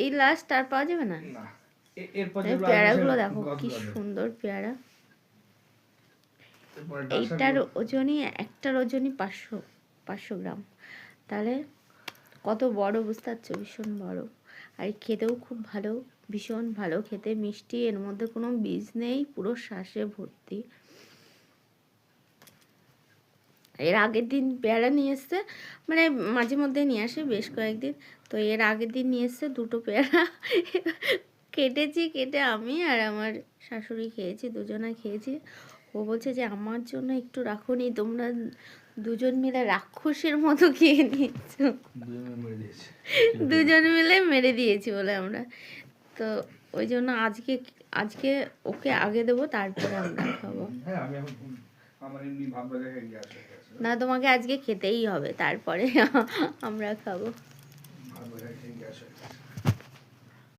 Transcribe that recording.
এই লাস্ট আর পাওয়া যাবে না? পেয়ারাগুলো দেখো কি সুন্দর পেয়ারা। এইটার ওজনই একটার ওজনই পাঁচশো পাঁচশো গ্রাম। তাহলে কত বড় বুঝতে পারছ? ভীষণ বড়। আর খেতেও খুব ভালো ভীষণ ভালো খেতে। মিষ্টি এর মধ্যে কোনো বীজ নেই পুরো শ্বাসে ভর্তি। এর আগের দিন পেয়ারা নিয়ে এসছে মানে মাঝে মধ্যে নিয়ে আসে বেশ কয়েকদিন। তো এর আগের দিন নিয়ে এসছে দুটো পেয়ারা কেটেছি কেটে আমি আর আমার শাশুড়ি খেয়েছি দুজনে খেয়েছি। ও বলছে যে আমার জন্য একটু রাখুনি তোমরা দুজন মিলে রাক্ষসের মতো খেয়ে নিচ্ছ দুজনে মিলে মেরে দিয়েছি বলে আমরা। তো ওই জন্য আজকে আজকে ওকে আগে দেবো তারপরে আমরা খাব। হ্যাঁ না তোমাকে আজকে খেতেই হবে তারপরে আমরা খাব। গিয়ে